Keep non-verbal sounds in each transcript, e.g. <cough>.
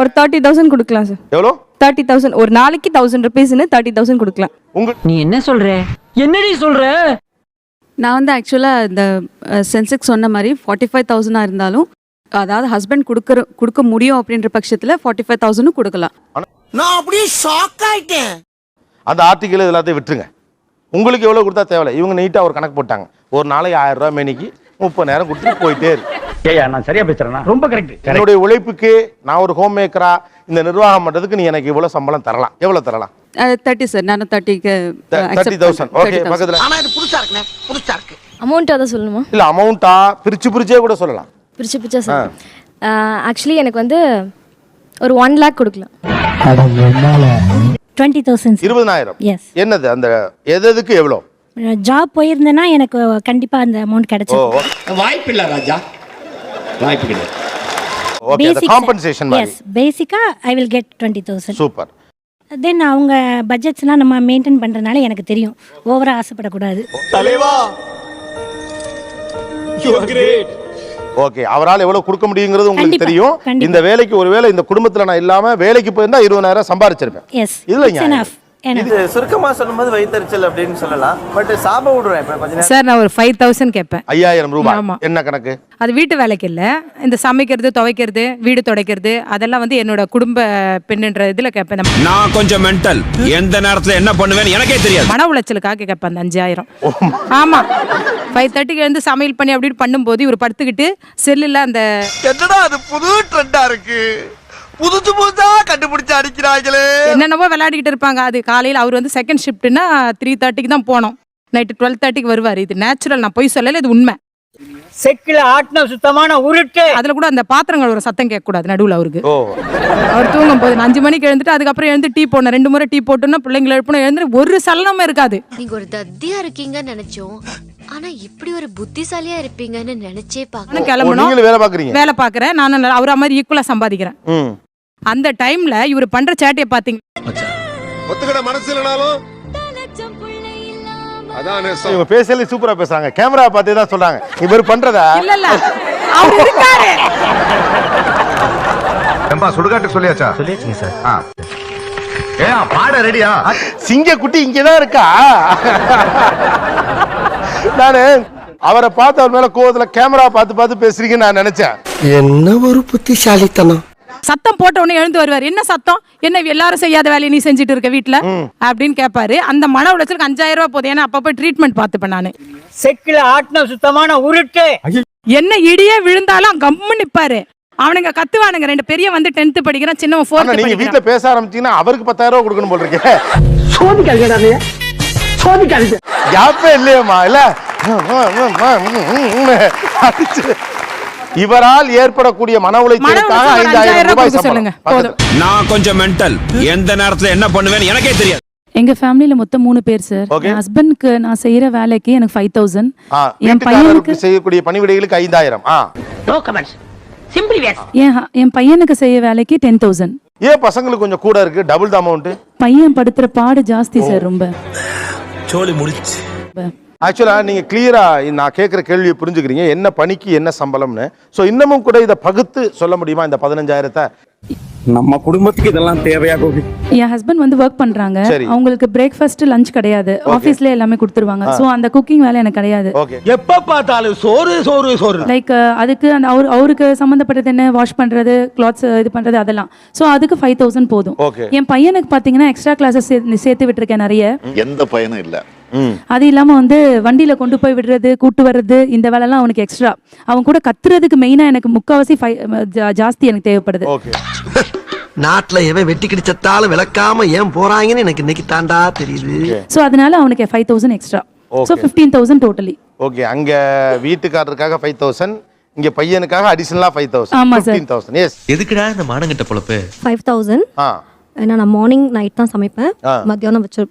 ஒரு thirty thousand கொடுக்கலாம் sir எவ்வளோ? தேர்ட்டி தௌசண்ட் ஒரு நாளைக்கு தௌசண்ட் ருபீஸ்னு தேர்ட்டி தௌசண்ட் கொடுக்கலாம். உங்க நீ என்ன சொல்ற? என்னடி சொல்ற? நான் வந்து ஆக்சுவலாக இந்த சென்செக்ஸ் சொன்ன மாதிரி ஃபார்ட்டி ஃபைவ் தௌசண்டாக இருந்தாலும் அதாவது ஹஸ்பண்ட் கொடுக்குற கொடுக்க முடியும் அப்படின்ற பட்சத்தில் ஃபார்ட்டி ஃபைவ் தௌசண்டும் கொடுக்கலாம். நான் அப்படியே ஷாக் ஆயிட்டேன். அந்த ஆர்டிக்கல் எல்லாத்தையும் விட்டுருங்க. உங்களுக்கு எவ்வளோ கொடுத்தா தேவையில்ல. இவங்க நீட்டாக ஒரு கணக்கு போட்டாங்க. ஒரு நாளைக்கு ஆயிரம் ரூபாய் மேனிக்கு முப்பதாயிரம் கொடுத்துட்டு போயிட்டே இருக்கு. ஏயா நான் சரியா பேசுறேனா? ரொம்ப கரெக்ட் என்னுடைய உழைப்புக்கு நான் ஒரு ஹோம் மேக்கரா இந்த நிர்வாகம் பண்றதுக்கு நீ எனக்கு இவ்வளவு சம்பளம் தரலாம். எவ்வளவு தரலாம்? தேர்ட்டி சார் நானும் தேர்ட்டிக்கு தேர்ட்டி தௌசண்ட் ஓகே பக்கத்துல. ஆனா இது புதுசா இருக்குண்ணே. புதுசா இருக்கு. அமௌண்ட் அதை சொல்லணுமா? இல்ல அமௌண்ட்டா பிரிச்சு பிரிச்சே கூட சொல்லலாம். பிரிச்சு பிரிச்சா சார் ஆக்சுவலி எனக்கு வந்து ஒரு ஒன் லேக் கொடுக்கலாம். டுவெண்ட்டி தௌசண்ட் இருபதாயிரம் எஸ் என்னது? அந்த எது எதுக்கு எவ்வளோ ஜாப் போயிருந்தேன்னா எனக்கு கண்டிப்பா அந்த அமௌண்ட் கிடைச்சிருக்கும் வாய்ப்பு இல்ல ராஜா. வாய்ப்பு கிடையாது. ஓகே அந்த காம்பன்சேஷன் மாதிரி. எஸ் பேசிக்கா I will get twenty thousand super. Then அவங்க பட்ஜெட்ஸ்லாம் நம்ம மெயின்டைன் பண்றதுனால எனக்கு தெரியும். ஓவரா ஆசைப்படக்கூடாது. ஓகே அவரால் எவ்வளவு கொடுக்க முடியுங்கிறது உங்களுக்கு தெரியும். இந்த வேலைக்கு ஒருவேளை இந்த குடும்பத்துல நான் இல்லாம வேலைக்கு போயிருந்தா இருபதாயிரம் சம்பாரிச்சிருப்பேன். இதுல இது சுருக்கமா சொல்லும்போது வயிற்றுச்சல் அப்படின்னு சொல்லலாம். பட் சாப விடுறேன் இப்ப சார் நான் ஒரு ஃபைவ் தௌசண்ட் கேட்பேன். ஐயாயிரம் ரூபாய். ஆமா. என்ன கணக்கு? அது வீட்டு வேலைக்கு இல்லை. இந்த சமைக்கிறது துவைக்கிறது வீடு துடைக்கிறது அதெல்லாம் வந்து என்னோட குடும்ப பெண்ணுன்ற இதில் கேட்பேன். இந்த நான் கொஞ்சம் மென்டல் எந்த நேரத்துல என்ன பண்ணுவேன்னு எனக்கே தெரியாது. மன உளைச்சலுக்காக கேட்பேன் அந்த அஞ்சாயிரம். ஆமா. ஃபைவ் தேர்ட்டிக்கு எழுந்து சமையல் பண்ணி அப்படி பண்ணும்போது இவர் படுத்துக்கிட்டு செல்லில் அந்த என்னடா அது புது ட்ரெண்டா இருக்கு? புதுசு புதுசா கண்டுபிடிச்சு அடிக்கிறாங்களே என்னென்னவோ விளையாடிக்கிட்டு இருப்பாங்க. அது காலையில் அவர் வந்து செகண்ட் ஷிஃப்ட்னா த்ரீ தேர்ட்டிக்கு தான் போனோம். நைட்டு டுவெல் தேர்ட்டிக்கு வருவார். இது நேச்சுரல் நான் பொய் சொல்லல இது உண்மை. செக்கில ஆட்டின சுத்தமான உருட்டு. அதில் கூட அந்த பாத்திரங்கள் ஒரு சத்தம் கேட்கக்கூடாது நடுவில் அவருக்கு. ஓ. அவர் தூங்கும் போது அஞ்சு மணிக்கு எழுந்துட்டு அதுக்கப்புறம் எழுந்து டீ போடணும். ரெண்டு முறை டீ போட்டோன்னா பிள்ளைங்களை எழுப்பணும். எழுந்து ஒரு சலனமும் இருக்காது. நீங்க ஒரு தத்தியா இருக்கீங்கன்னு நினைச்சோம். ஆனா இப்படி ஒரு புத்திசாலியா இருப்பீங்கன்னு நினைச்சே பார்க்க நானும் ஓ, கிளம்பணும் வேலை பாக்குறீங்க வேலை பார்க்குறேன். நான் அவரை மாதிரி ஈக்குவலாக சம்பாதிக்கிறேன். ம். அந்த டைம்ல இவர் பண்ற சேட்டையை பார்த்தீங்க ஒத்துக்கிட மனசு இல்லனாலும் அதான் இவங்க பேசல சூப்பரா பேசுறாங்க. கேமரா பார்த்தே தான் சொல்றாங்க. இவர் பண்றதா? இல்ல இல்ல. அவர் இருக்காரு. ஏம்பா சுடுகாட்டு சொல்லியாச்சா? சொல்லியாச்சுங்க சார். ஆ. ஏன் பாட ரெடியா? சிங்க குட்டி இங்கதான் இருக்கா? நானு அவரை பார்த்து அவர் மேல கோவத்துல கேமரா பார்த்து பார்த்து பேசுறீங்கன்னு நான் நினைச்சேன். என்ன ஒரு புத்திசாலித்தனம். சத்தம் போட்ட உடனே எழுந்து வருவார் என்ன சத்தம் என்ன எல்லாரும் செய்யாத வேலையை நீ செஞ்சுட்டு இருக்க வீட்ல அப்படின்னு கேட்பாரு அந்த மன உளைச்சலுக்கு அஞ்சாயிரம் ரூபாய் போதும் ஏன்னா அப்பப்போ ட்ரீட்மெண்ட் பார்த்துப்பேன் நானு செக்கில ஆட்டின சுத்தமான உருட்டு என்ன இடியே விழுந்தாலும் கம்மு நிப்பாரு அவனுங்க கத்துவானுங்க ரெண்டு பெரிய வந்து டென்த் படிக்கிறான் சின்னவன் ஃபோர்த் நீங்க வீட்டுல படிக்கிறான் பேச ஆரம்பிச்சீங்கன்னா அவருக்கு பத்தாயிரம் ரூபாய் கொடுக்கணும் போல் இருக்கே சோதிக்காதீங்க சோதிக்காதீங்க யாப்பே இல்லையம்மா இல்ல அடிச்சு. இவரால் ஏற்படக்கூடிய மன உளைச்சலுக்காக உளைச்சலுக்கு ஐந்தாயிரம் ரூபாய் சம்பளம். நான் கொஞ்சம் மென்டல் எந்த நேரத்துல என்ன பண்ணுவேன்னு எனக்கே தெரியாது. எங்க ஃபேமிலியில மொத்தம் மூணு பேர் சார். ஹஸ்பண்ட்க்கு நான் செய்யற வேலைக்கு எனக்கு ஃபைவ் தௌசண்ட் என் பையனுக்கு செய்யக்கூடிய பணிவிடைகளுக்கு ஐந்தாயிரம். ஆ. நோ கமெண்ட்ஸ் சிம்பிளி வேஸ் என் பையனுக்கு செய்ய வேலைக்கு டென் தௌசண்ட் ஏன் பசங்களுக்கு கொஞ்சம் கூட இருக்கு? டபுள் த அமௌண்ட் பையன் படுத்துற பாடு ஜாஸ்தி சார் ரொம்ப. சோலி முடிச்சு. ஆக்சுவலா நீங்க கிளியரா நான் கேட்குற கேள்வியை புரிஞ்சுக்கிறீங்க. என்ன பணிக்கு என்ன சம்பளம்னு. ஸோ இன்னமும் கூட இதை பகுத்து சொல்ல முடியுமா இந்த பதினஞ்சாயிரத்தை? நம்ம குடும்பத்துக்கு இதெல்லாம் தேவையா கோபி? என் ஹஸ்பண்ட் வந்து ஒர்க் பண்றாங்க. அவங்களுக்கு பிரேக்ஃபாஸ்ட் லஞ்ச் கிடையாது. ஆபீஸ்ல எல்லாமே கொடுத்துருவாங்க. சோ அந்த குக்கிங் வேலை எனக்கு கிடையாது. எப்ப பார்த்தாலும் சோறு சோறு சோறு. லைக் அதுக்கு அந்த அவர் அவருக்கு சம்மந்தப்பட்டது என்ன? வாஷ் பண்றது கிளாத்ஸ் இது பண்றது அதெல்லாம். ஸோ அதுக்கு ஃபைவ் தௌசண்ட் போதும். என் பையனுக்கு பாத்தீங்கன்னா எக்ஸ்ட்ரா கிளாஸஸ் சேர்த்து விட்டுருக்கேன் நிறைய. எந்த பயனும் இல்ல. அது இல்லாம வந்து வண்டியில கொண்டு போய் விடுறது கூட்டு வர்றது இந்த வேலைலாம் அவனுக்கு எக்ஸ்ட்ரா அவன் கூட கத்துறதுக்கு மெயினா எனக்கு முக்காவாசி ஜாஸ்தி எனக்கு தேவைப்படுது. ஓகே. <laughs> நாட்டுல எவன் வெட்டி கிடிச்சத்தாலும் விளக்காம ஏன் போறாங்கன்னு எனக்கு இன்னைக்கு தாண்டா தெரியுது. ஸோ அதனால அவனுக்கு five thousand extra so Okay. Fifteen thousand totally okay அங்க வீட்டுக்காரருக்காக ஃபைவ் தௌசண்ட் இங்க பையனுக்காக அடிஷனலா ஃபைவ் தௌசண்ட் ஆமா. ஃபிஃப்டீன் தௌசண்ட் எஸ் எதுக்குடா இந்த மானங்கிட்ட பொழப்பு? ஃபைவ் தௌசண்ட் ஆ. ஏன்னா நான் மார்னிங் நைட் தான் சமைப்பேன். மத்தியானம் வச்சு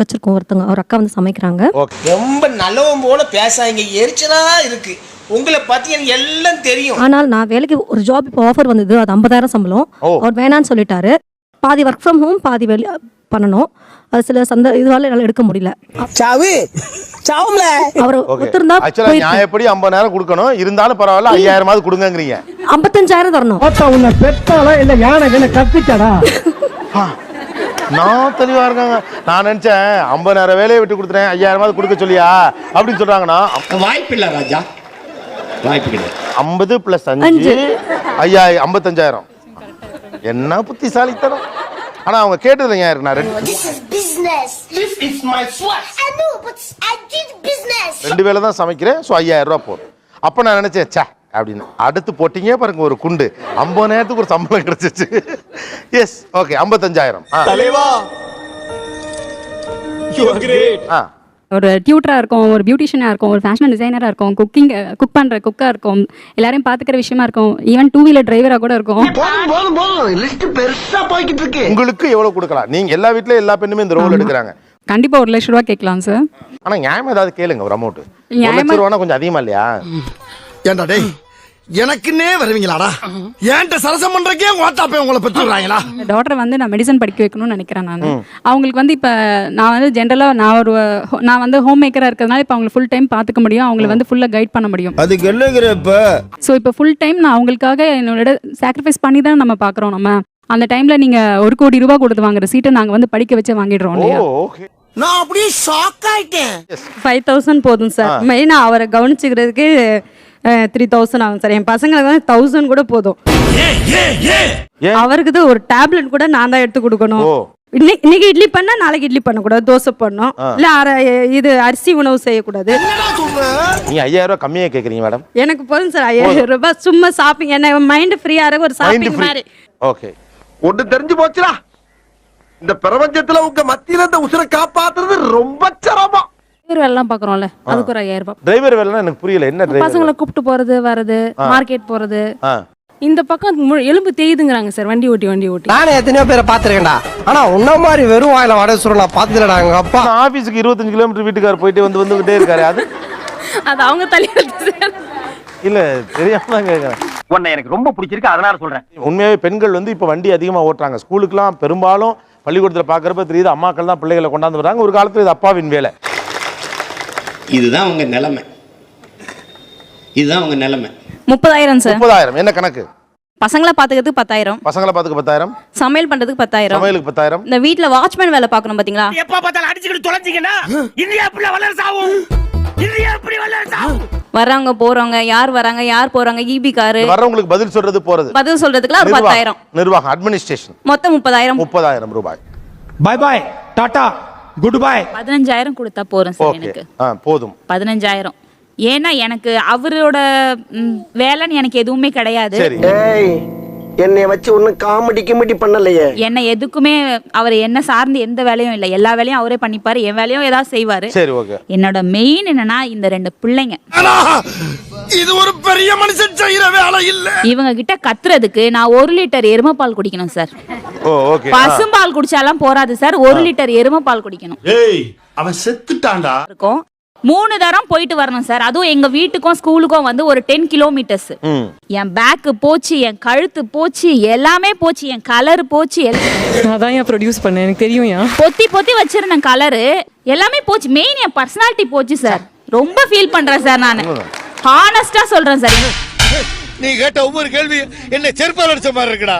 வச்சிருக்கோம் ஒருத்தவங்க ஒரு அக்கா வந்து சமைக்கிறாங்க. ஓகே. ரொம்ப நல்லவன் போல பேசாங்க எரிச்சலா இருக்கு. உங்களை பத்தி எனக்கு எல்லாம் தெரியும். ஆனால் நான் வேலைக்கு ஒரு ஜாப் இப்போ ஆஃபர் வந்தது. அது ஐம்பதாயிரம் சம்பளம். அவர் வேணான்னு சொல்லிட்டாரு. பாதி ஒர்க் ஃப்ரம் ஹோம் பாதி வெளி பண்ணணும். அது சில சந்த இதுவால என்னால் எடுக்க முடியல. சாவு. சாவும்ல. அவர் ஒத்துருந்தா ஆக்சுவலா நியாயப்படி ஐம்பதாயிரம் கொடுக்கணும். இருந்தாலும் பரவாயில்ல ஐயாயிரமாவது கொடுங்கங்கிறீங்க. ஐம்பத்தஞ்சாயிரம் தரணும். உன்னை பெத்தாலா இல்ல யானை என்ன கத்திச்சாடா நான் தெளிவா இருக்காங்க. நான் நினைச்சேன் ஐம்பதாயிரம் வேலையை விட்டு கொடுத்துறேன் ஐயாயிரமாவது கொடுக்க சொல்லியா? அப்படின்னு சொல்றாங்கன்னா வாய்ப்பு இல்ல ராஜா. வாய்ப்பு கிடையாது. ஐம்பது பிளஸ் அஞ்சு ஐயாயிரம் ஐம்பத்தஞ்சாயிரம். என்ன புத்திசாலித்தனம்? ஆனா அவங்க கேட்டது ஞாயிறு நான் ரெண்டு ரெண்டு வேளை தான் சமைக்கிறேன் ஸோ ஐயாயிரம் ரூபா போதும். அப்போ நான் நினைச்சேன் ச்சே அப்படின்னு அடுத்து போட்டீங்க பாருங்க ஒரு குண்டு. ஐம்பது நேரத்துக்கு ஒரு சம்பளம் கிடைச்சிச்சு. எஸ் ஓகே ஐம்பத்தஞ்சாயிரம். ஒரு டியூட்டராக இருக்கும் ஒரு பியூட்டிஷியனாக இருக்கும் ஒரு ஃபேஷன் டிசைனராக இருக்கும் குக்கிங் குக் பண்ணுற குக்காக இருக்கும் எல்லாரையும் பார்த்துக்கிற விஷயமா இருக்கும். ஈவன் டூ வீலர் டிரைவராக கூட இருக்கும். உங்களுக்கு எவ்வளவு கொடுக்கலாம்? நீங்க எல்லா வீட்லயும் எல்லா பெண்ணுமே இந்த ரோல் எடுக்கிறாங்க. கண்டிப்பாக ஒரு லட்ச ரூபா கேட்கலாம் சார் ஆனா நியாயமா ஏதாவது கேளுங்க ஒரு அமௌண்ட் நியாயமா- கொஞ்சம் அதிகமா இல்லையா? ஏண்டா டேய் எனக்குன்னே வருவீங்களாடா? ஏன்ட்ட சரசம் பண்றக்கே ஓட்டாப்பே உங்களை பெற்றுறாங்களா டாட்டரை வந்து நான் மெடிசன் படிக்க வைக்கணும்னு நினைக்கிறேன் நான். அவங்களுக்கு வந்து இப்போ நான் வந்து ஜென்ரலாக நான் ஒரு நான் வந்து ஹோம் மேக்கராக இருக்கிறதுனால இப்போ அவங்களை ஃபுல் டைம் பார்த்துக்க முடியும். அவங்களை வந்து ஃபுல்லாக கைட் பண்ண முடியும். அதுக்கு என்னங்கிறப்ப ஸோ இப்போ ஃபுல் டைம் நான் அவங்களுக்காக என்னோட சாக்ரிஃபைஸ் பண்ணி தான் நம்ம பார்க்குறோம் நம்ம. அந்த டைமில் நீங்கள் ஒரு கோடி ரூபா கொடுத்து வாங்குற சீட்டை நாங்கள் வந்து படிக்க வச்சு வாங்கிடுறோம் ஓ இல்லையா நான் அப்படியே ஷாக் ஆயிட்டேன். ஃபைவ் தௌசண்ட் போதும் சார். மெயினாக அவரை கவனிச்சுக்கிறதுக்கு த்ரீ தௌசண்ட் ஆகும் சார். என் பசங்களுக்கு வந்து தௌசண்ட் கூட போதும்? அவருக்கு தான் ஒரு டேப்லெட் கூட நான் தான் எடுத்து கொடுக்கணும். இன்னைக்கு இன்னைக்கு இட்லி பண்ணா நாளைக்கு இட்லி பண்ணக்கூடாது தோசை பண்ணணும். இல்ல அரை இது அரிசி உணவு செய்யக்கூடாது. நீங்க ஐயாயிரம் ரூபாய் கம்மியா கேக்குறீங்க மேடம் எனக்கு போதும் சார் ஐயாயிரம் ரூபாய் சும்மா ஷாப்பிங் என்ன மைண்ட் ஃப்ரீயா இருக்க ஒரு ஷாப்பிங் மாதிரி. ஓகே ஒண்ணு தெரிஞ்சு போச்சுடா. இந்த பிரபஞ்சத்துல உங்க மத்தியில இந்த உசுரை காப்பாத்துறது ரொம்ப சிரமம். எல்லாம் பாக்குறோம்ல அதுக்கு ஒரு ஐயாயிரம் ரூபாய். டிரைவர் வேலைன்னா எனக்கு புரியல என்ன பசங்களை டிரைவர் கூப்பிட்டு போறது வர்றது மார்க்கெட் போறது. இந்த பக்கம் எலும்பு தேயுதுங்கிறாங்க சார் வண்டி ஓட்டி வண்டி ஓட்டி. நானே எத்தனையோ பேரை பாத்துருக்கேன்டா ஆனா உன்ன மாதிரி வெறும் வாயில வடை சுருள் நான் எங்க அப்பா. நான் ஆபீஸுக்கு இருபத்தஞ்சு கிலோமீட்டர் வீட்டுக்கார் போயிட்டு வந்து வந்துகிட்டே இருக்காரு. அது <laughs> அது அவங்க தலையில இல்ல தெரியாம தான் உன்னை எனக்கு ரொம்ப பிடிச்சிருக்கு அதனால சொல்றேன். உண்மையாவே பெண்கள் வந்து இப்போ வண்டி அதிகமாக ஓட்டுறாங்க. ஸ்கூலுக்குலாம் பெரும்பாலும் பள்ளிக்கூடத்தில் பார்க்குறப்ப தெரியுது அம்மாக்கள் தான் பிள்ளைகளை கொண்டாந்து வராங்க ஒரு காலத்தில் இது அப்பாவின் வேலை. இதுதான் உங்க நிலைமை. இதுதான் உங்க நிலைமை. முப்பதாயிரம் சார் முப்பதாயிரம். என்ன கணக்கு? பசங்களை பாத்துக்கிறதுக்கு பத்தாயிரம். பசங்களை பார்த்துக்க பத்தாயிரம். சமையல் பண்றதுக்கு பத்தாயிரம். சமையலுக்கு பத்தாயிரம். இந்த வீட்ல வாட்ச்மேன் வேலை பார்க்கணும் பாத்தீங்களா? எப்ப பார்த்தாலும் அடிச்சுக்கிட்டு தொலைஞ்சிக்கன்னா இந்தியா எப்படி வளர சாவும் இந்தியா எப்படி வளர சாவும் வர்றவங்க போறவங்க யார் வராங்க யார் போறாங்க ஈபி காரு. வர்றவங்களுக்கு பதில் சொல்றது போறது. பதில் சொல்றதுக்குலாம் ஒரு பத்தாயிரம். நிர்வாகம் நிர்வாகம் அட்மினிஸ்ட்ரேஷன் மொத்தம் முப்பதாயிரம். முப்பதாயிரம் ரூபாய். பாய் பாய் டாடா குட் பாய் பதினஞ்சாயிரம் கொடுத்தா போறேன் சார் எனக்கு. ஆ போதும். பதினஞ்சாயிரம். ஏன்னா எனக்கு அவரோட வேலைன்னு எனக்கு எதுவுமே கிடையாது. சரி. ஏய். என்னைய வச்சு ஒன்னும் காமெடி கிமெடி பண்ணலையே. என்ன எதுக்குமே அவர் என்ன சார்ந்து எந்த வேலையும் இல்லை. எல்லா வேலையும் அவரே பண்ணிப்பாரு. என் வேலையும் ஏதாவது செய்வாரு. சரி ஓகே. என்னோட மெயின் என்னன்னா இந்த ரெண்டு பிள்ளைங்க. இது ஒரு பெரிய மனுஷன் செய்யற வேலை இல்ல. இவங்க கிட்ட கத்துறதுக்கு நான் ஒரு லிட்டர் எருமைப்பால் குடிக்கணும் சார். பசும்பால் குடிச்சாலாம் போறாது சார். ஒரு லிட்டர் எருமைப்பால் குடிக்கணும். ஏய் அவன் செத்துட்டான்டா. இருக்கும். மூணு தரம் போயிட்டு வரணும் சார். அதுவும் எங்க வீட்டுக்கும் ஸ்கூலுக்கும் வந்து ஒரு டென் கிலோமீட்டர்ஸ் ம். என் பேக்கு போச்சு என் கழுத்து போச்சு எல்லாமே போச்சு என் கலர் போச்சு எல்லாம் அதான் ஏன் ப்ரொடியூஸ் பண்ணேன்? எனக்கு தெரியும் ஏன்? பொத்தி பொத்தி வச்சிருந்தேன் கலரு எல்லாமே போச்சு. மெயின் என் பர்சனாலிட்டி போச்சு சார். ரொம்ப ஃபீல் பண்றேன் சார் நான். ஹானஸ்டா சொல்றேன் சார். நீ கேட்ட ஒவ்வொரு கேள்வி என்ன செருப்பால் அடிச்ச மாதிரி இருக்குடா.